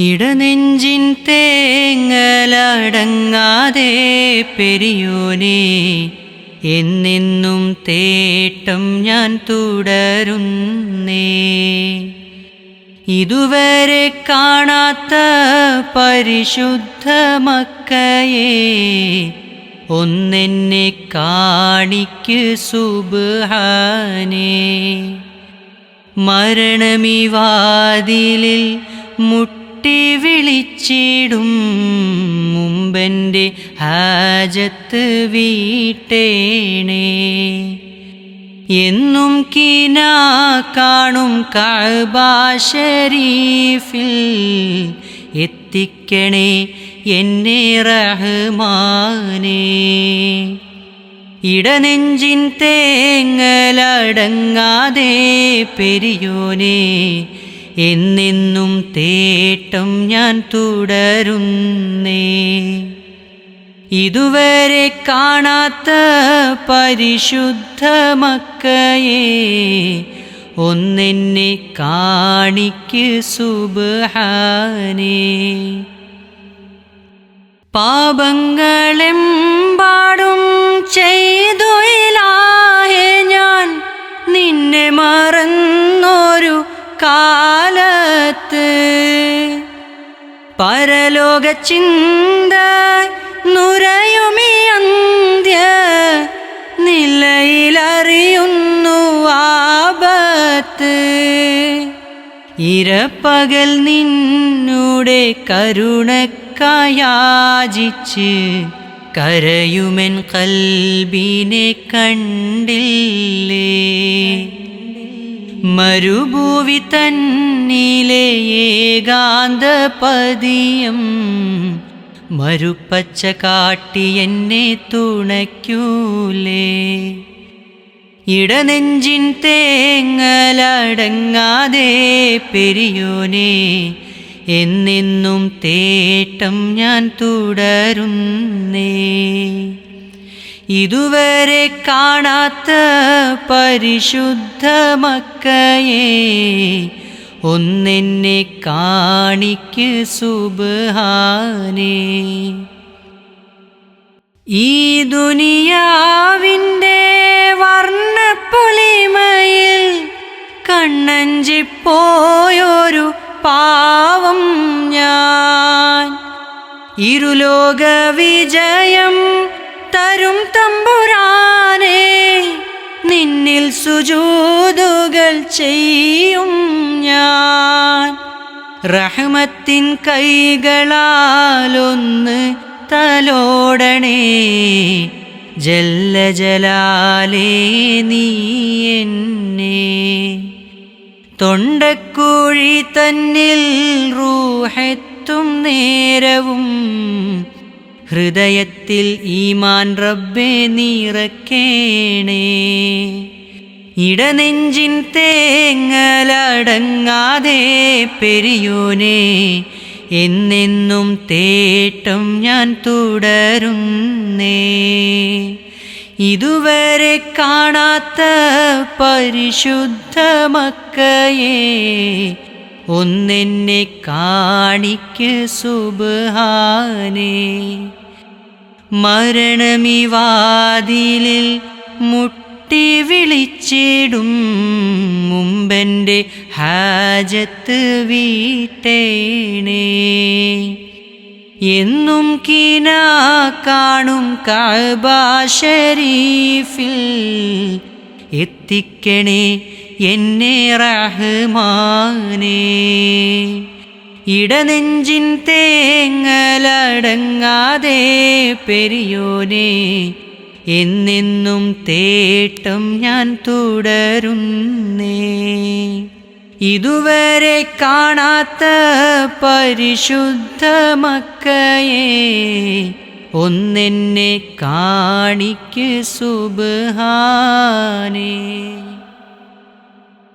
ഇടനെഞ്ചിൻ തേങ്ങലടങ്ങാതെ പെരിയോനെ എന്നെന്നും തേട്ടം ഞാൻ തുടരുന്നേ. ഇതുവരെ കാണാത്ത പരിശുദ്ധ മക്കയെ ഒന്നെന്നെ കാണിക്ക് സുബാനേ മരണമിവാതിലിൽ മുട്ടി വിളിച്ചിടും മുമ്പന്റെ ഹാജത്ത് വീട്ടേണേ. എന്നും കീന കാണും കഅബാശരീഫിൽ എത്തിക്കണേ എന്നെ റഹ്മാനേ. ഇടനെഞ്ചിൻ തേങ്ങലടങ്ങാതെ പെരിയോനെ എന്നെന്നും തേട്ടം ഞാൻ തുടരുന്നേ. ഇതുവരെ കാണാത്ത പരിശുദ്ധ മക്കയെ ഒന്നെന്നെ കാണിക്ക് സുബഹാനെ. പാപങ്ങളെമ്പാടും ചെയ്തു ഇലാഹേ ഞാൻ നിന്നെ മറന്നൊരു കാലത്ത് പരലോക ചിന്ത അന്ത്യ നിലയിലറിയുന്നു ആപത്ത്. ഇരപ്പകൽ നിന്നൂടെ കരുണക്കയാചിച്ച് കരയുമെൻ കൽബിനെ കണ്ടില്ലേ? മരുഭൂവി തന്നിലെ ഏകാന്ത പതിയം മരുപ്പച്ച കാട്ടി എന്നെ തുണയ്ക്കൂലേ. ഇടനെഞ്ചിൻ തേങ്ങലടങ്ങാതെ പെരിയോനെ എന്നെന്നും തേട്ടം ഞാൻ തുടരുന്നേ. ഇതുവരെ കാണാത്ത പരിശുദ്ധ മക്കയെ ഒന്നെന്നെ കാണിക്ക് സുബാനേ ഈ ദുനിയാവിന്റെ വർണപ്പൊലിമയിൽ കണ്ണഞ്ചിപ്പോയൊരു പാവം ഞാൻ. ഇരുലോക വിജയം തരും തമ്പുരാനെ നിന്നിൽ സുജൂതുകൾ ചെയ്യും ഞാൻ. റഹ്മത്തിൻ കൈകളാലൊന്ന് തലോടണേ ജല്ല ജലാലേ നീ എന്നെ. തൊണ്ടക്കുഴി തന്നിൽ റൂഹത്തും നേരവും ഹൃദയത്തിൽ ഈമാൻ റബ്ബെ നീറക്കേണേ. ഇടനെഞ്ചിൻ തേങ്ങലടങ്ങാതെ പെരിയോനെ എന്നെന്നും തേട്ടം ഞാൻ തുടരുന്നേ. ഇതുവരെ കാണാത്ത പരിശുദ്ധ മക്കയെ ഒന്നെന്നെ കാണിക്ക് സുബാനേ മരണമിവാതിലിൽ മുട്ടി വിളിച്ചിടും മുമ്പന്റെ ഹാജത്ത് വീട്ടേണേ. എന്നും കീന കാണും കഅബാശരീഫിൽ എത്തിക്കണേ എന്നെ റഹ്മാനേ. ഇടനെഞ്ചിൻ തേങ്ങലടങ്ങാതെ പെരിയോനെ എന്നെന്നും തേട്ടം ഞാൻ തുടരുന്നേ. ഇതുവരെ കാണാത്ത പരിശുദ്ധ മക്കയെ ഒന്നെന്നെ കാണിക്ക് സുബാനേ